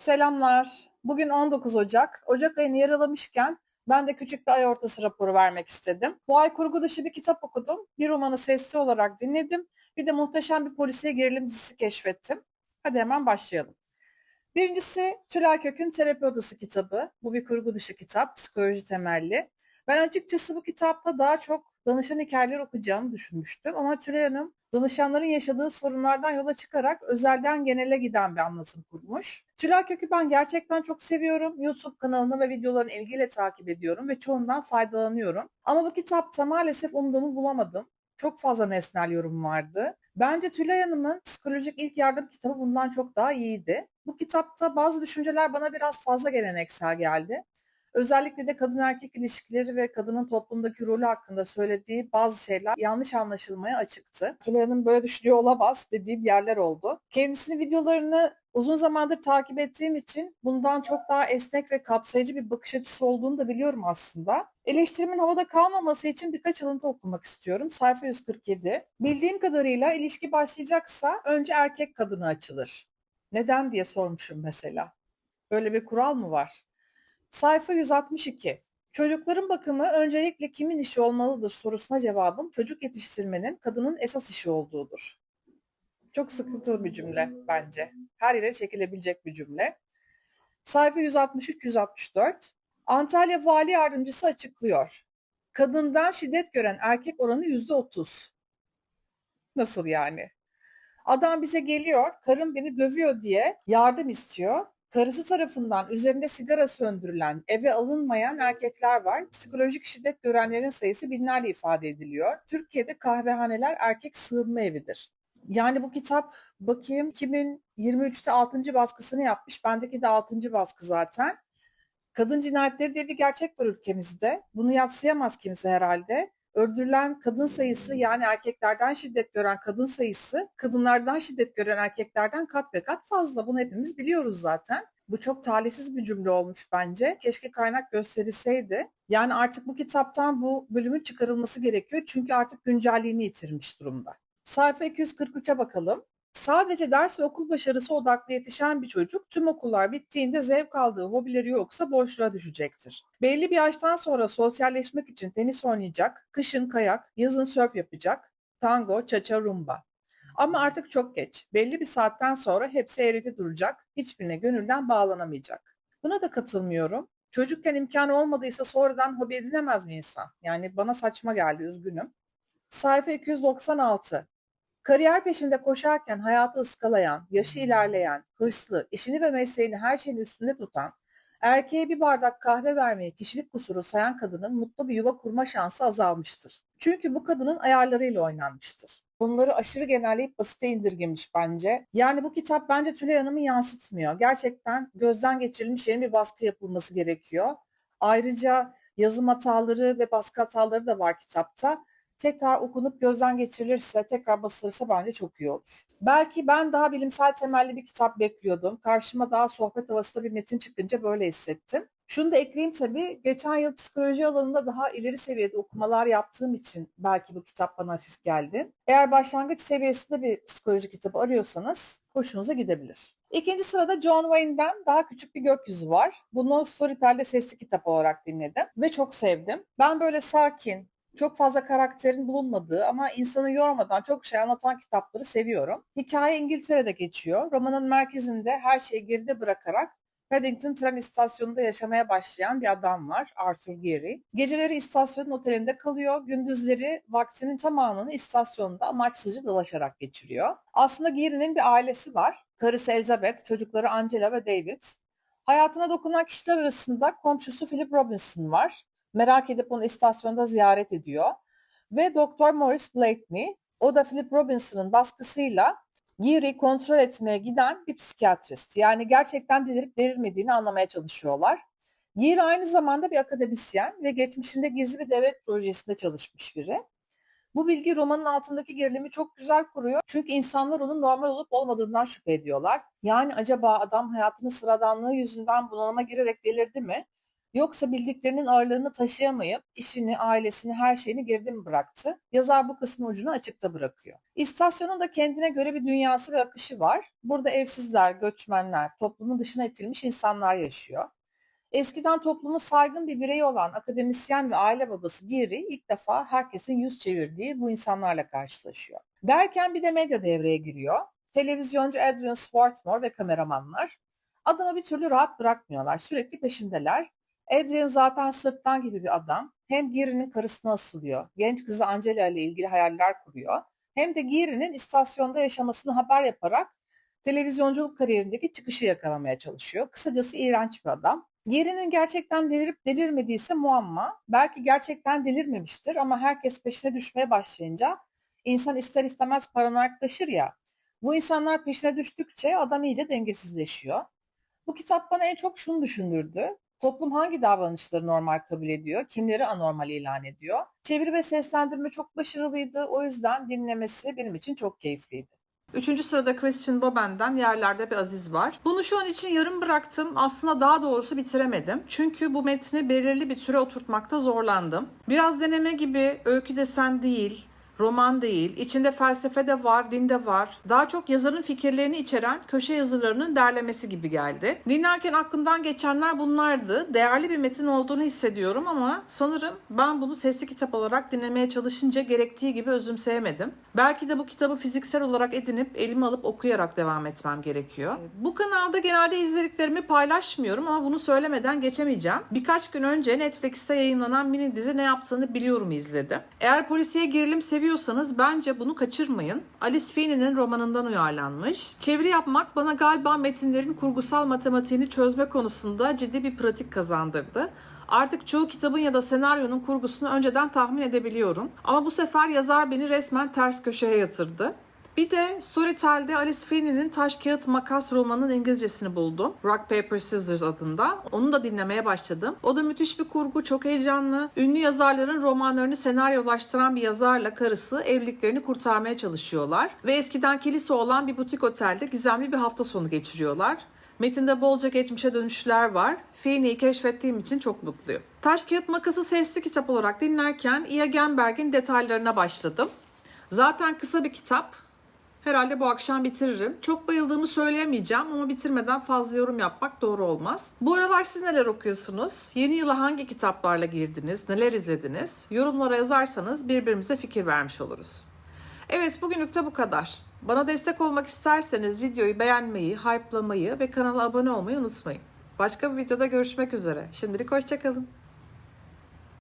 Selamlar. Bugün 19 Ocak. Ocak ayını yaralamışken ben de küçük bir ay ortası raporu vermek istedim. Bu ay kurgu dışı bir kitap okudum. Bir romanı sesli olarak dinledim. Bir de muhteşem bir polisiye gerilim dizisi keşfettim. Hadi hemen başlayalım. Birincisi Tülay Kök'ün Terapi Odası kitabı. Bu bir kurgu dışı kitap, psikoloji temelli. Ben açıkçası bu kitapta daha çok danışan hikayeler okuyacağımı düşünmüştüm. Ama Tülay Hanım danışanların yaşadığı sorunlardan yola çıkarak özelden genele giden bir anlatım kurmuş. Tülay Kök'ü ben gerçekten çok seviyorum. YouTube kanalını ve videolarını ilgiyle takip ediyorum ve çoğundan faydalanıyorum. Ama bu kitapta maalesef umduğumu bulamadım. Çok fazla nesnel yorum vardı. Bence Tülay Hanım'ın psikolojik ilk yardım kitabı bundan çok daha iyiydi. Bu kitapta bazı düşünceler bana biraz fazla geleneksel geldi. Özellikle de kadın erkek ilişkileri ve kadının toplumdaki rolü hakkında söylediği bazı şeyler yanlış anlaşılmaya açıktı. Tülay Hanım böyle düşünüyor olamaz dediğim yerler oldu. Kendisinin videolarını uzun zamandır takip ettiğim için bundan çok daha esnek ve kapsayıcı bir bakış açısı olduğunu da biliyorum aslında. Eleştirimin havada kalmaması için birkaç alıntı okumak istiyorum. Sayfa 147. Bildiğim kadarıyla ilişki başlayacaksa önce erkek kadını açılır. Neden diye sormuşum mesela. Böyle bir kural mı var? Sayfa 162. Çocukların bakımı öncelikle kimin işi olmalıdır sorusuna cevabım çocuk yetiştirmenin kadının esas işi olduğudur. Çok sıkıntılı bir cümle bence. Her yere çekilebilecek bir cümle. Sayfa 163-164. Antalya Vali Yardımcısı açıklıyor. Kadından şiddet gören erkek oranı %30. Nasıl yani? Adam bize geliyor, karım beni dövüyor diye yardım istiyor. Karısı tarafından üzerinde sigara söndürülen, eve alınmayan erkekler var. Psikolojik şiddet görenlerin sayısı binlerle ifade ediliyor. Türkiye'de kahvehaneler erkek sığınma evidir. Yani bu kitap bakayım 2023'te 6. baskısını yapmış. Bendeki de 6. baskı zaten. Kadın cinayetleri diye bir gerçek var ülkemizde. Bunu yatsıyamaz kimse herhalde. Öldürülen kadın sayısı yani erkeklerden şiddet gören kadın sayısı kadınlardan şiddet gören erkeklerden kat ve kat fazla. Bunu hepimiz biliyoruz zaten. Bu çok talihsiz bir cümle olmuş bence. Keşke kaynak gösterilseydi. Yani artık bu kitaptan bu bölümün çıkarılması gerekiyor. Çünkü artık güncelliğini yitirmiş durumda. Sayfa 243'e bakalım. Sadece ders ve okul başarısı odaklı yetişen bir çocuk tüm okullar bittiğinde zevk aldığı hobileri yoksa boşluğa düşecektir. Belli bir yaştan sonra sosyalleşmek için tenis oynayacak, kışın kayak, yazın sörf yapacak, tango, çaça, rumba. Ama artık çok geç. Belli bir saatten sonra hepsi eğreti duracak, hiçbirine gönülden bağlanamayacak. Buna da katılmıyorum. Çocukken imkanı olmadıysa sonradan hobi edinemez mi insan? Yani bana saçma geldi, üzgünüm. Sayfa 296. Kariyer peşinde koşarken hayatı ıskalayan, yaşı ilerleyen, hırslı, işini ve mesleğini her şeyin üstünde tutan, erkeğe bir bardak kahve vermeyi kişilik kusuru sayan kadının mutlu bir yuva kurma şansı azalmıştır. Çünkü bu kadının ayarlarıyla oynanmıştır. Bunları aşırı genelleyip basite indirgemiş bence. Yani bu kitap bence Tülay Hanım'ı yansıtmıyor. Gerçekten gözden geçirilmiş yeni bir baskı yapılması gerekiyor. Ayrıca yazım hataları ve baskı hataları da var kitapta tekrar okunup gözden geçirilirse, tekrar basılırsa bence çok iyi olur. Belki ben daha bilimsel temelli bir kitap bekliyordum. Karşıma daha sohbet havasında bir metin çıkınca böyle hissettim. Şunu da ekleyeyim tabii, geçen yıl psikoloji alanında daha ileri seviyede okumalar yaptığım için belki bu kitap bana hafif geldi. Eğer başlangıç seviyesinde bir psikoloji kitabı arıyorsanız hoşunuza gidebilir. İkinci sırada John Wayne'den Daha Küçük Bir Gökyüzü var. Bunu Storytel'de sesli kitap olarak dinledim ve çok sevdim. Ben böyle sakin, çok fazla karakterin bulunmadığı ama insanı yormadan çok şey anlatan kitapları seviyorum. Hikaye İngiltere'de geçiyor. Romanın merkezinde her şeyi geride bırakarak Paddington tren istasyonunda yaşamaya başlayan bir adam var, Arthur Gary. Geceleri istasyonun otelinde kalıyor, gündüzleri vaktinin tamamını istasyonda amaçsızca dolaşarak geçiriyor. Aslında Gary'nin bir ailesi var. Karısı Elizabeth, çocukları Angela ve David. Hayatına dokunan kişiler arasında komşusu Philip Robinson var. Merak edip onu istasyonda ziyaret ediyor. Ve Doktor Morris Blakeney, o da Philip Robinson'ın baskısıyla Geary'i kontrol etmeye giden bir psikiyatrist. Yani gerçekten delirip delirmediğini anlamaya çalışıyorlar. Geary aynı zamanda bir akademisyen ve geçmişinde gizli bir devlet projesinde çalışmış biri. Bu bilgi romanın altındaki gerilimi çok güzel kuruyor. Çünkü insanlar onun normal olup olmadığından şüphe ediyorlar. Yani acaba adam hayatının sıradanlığı yüzünden bunalıma girerek delirdi mi? Yoksa bildiklerinin ağırlığını taşıyamayıp işini, ailesini, her şeyini geride mi bıraktı? Yazar bu kısmın ucunu açıkta bırakıyor. İstasyonun da kendine göre bir dünyası ve akışı var. Burada evsizler, göçmenler, toplumun dışına itilmiş insanlar yaşıyor. Eskiden toplumun saygın bir bireyi olan akademisyen ve aile babası Geary ilk defa herkesin yüz çevirdiği bu insanlarla karşılaşıyor. Derken bir de medya devreye giriyor. Televizyoncu Adrian Swarthmore ve kameramanlar adamı bir türlü rahat bırakmıyorlar. Sürekli peşindeler. Adrian zaten sırttan gibi bir adam. Hem Geary'nin karısına asılıyor. Genç kızı Angela ile ilgili hayaller kuruyor. Hem de Geary'nin istasyonda yaşamasını haber yaparak televizyonculuk kariyerindeki çıkışı yakalamaya çalışıyor. Kısacası iğrenç bir adam. Geary'nin gerçekten delirip delirmediyse muamma. Belki gerçekten delirmemiştir ama herkes peşine düşmeye başlayınca insan ister istemez paranoyaklaşır ya. Bu insanlar peşine düştükçe adam iyice dengesizleşiyor. Bu kitap bana en çok şunu düşündürdü. Toplum hangi davranışları normal kabul ediyor, kimleri anormal ilan ediyor? Çeviri ve seslendirme çok başarılıydı. O yüzden dinlemesi benim için çok keyifliydi. Üçüncü sırada Christian Boben'den Yerlerde bir Aziz var. Bunu şu an için yarım bıraktım. Aslında daha doğrusu bitiremedim. Çünkü bu metni belirli bir süre oturtmakta zorlandım. Biraz deneme gibi öykü desen değil, roman değil, içinde felsefe de var, din de var. Daha çok yazarın fikirlerini içeren köşe yazılarının derlemesi gibi geldi. Dinlerken aklımdan geçenler bunlardı. Değerli bir metin olduğunu hissediyorum ama sanırım ben bunu sesli kitap olarak dinlemeye çalışınca gerektiği gibi özümseyemedim. Belki de bu kitabı fiziksel olarak edinip elime alıp okuyarak devam etmem gerekiyor. Bu kanalda genelde izlediklerimi paylaşmıyorum ama bunu söylemeden geçemeyeceğim. Birkaç gün önce Netflix'te yayınlanan mini dizi Ne Yaptığını Biliyorum izledim. Eğer polisiye gerilim seviyorsanız bence bunu kaçırmayın. Alice Feeney'nin romanından uyarlanmış. Çeviri yapmak bana galiba metinlerin kurgusal matematiğini çözme konusunda ciddi bir pratik kazandırdı. Artık çoğu kitabın ya da senaryonun kurgusunu önceden tahmin edebiliyorum. Ama bu sefer yazar beni resmen ters köşeye yatırdı. Bir de Storytel'de Alice Feeney'nin Taş Kağıt Makas romanının İngilizcesini buldum. Rock Paper Scissors adında. Onu da dinlemeye başladım. O da müthiş bir kurgu, çok heyecanlı. Ünlü yazarların romanlarını senaryolaştıran bir yazarla karısı evliliklerini kurtarmaya çalışıyorlar. Ve eskiden kilise olan bir butik otelde gizemli bir hafta sonu geçiriyorlar. Metinde bolca geçmişe dönüşler var. Feeney'i keşfettiğim için çok mutluyum. Taş Kağıt Makası sesli kitap olarak dinlerken Ia Genberg'in detaylarına başladım. Zaten kısa bir kitap. Herhalde bu akşam bitiririm. Çok bayıldığımı söyleyemeyeceğim ama bitirmeden fazla yorum yapmak doğru olmaz. Bu aralar siz neler okuyorsunuz? Yeni yıla hangi kitaplarla girdiniz? Neler izlediniz? Yorumlara yazarsanız birbirimize fikir vermiş oluruz. Evet bugünlük de bu kadar. Bana destek olmak isterseniz videoyu beğenmeyi, hype'lamayı ve kanala abone olmayı unutmayın. Başka bir videoda görüşmek üzere. Şimdilik hoşçakalın.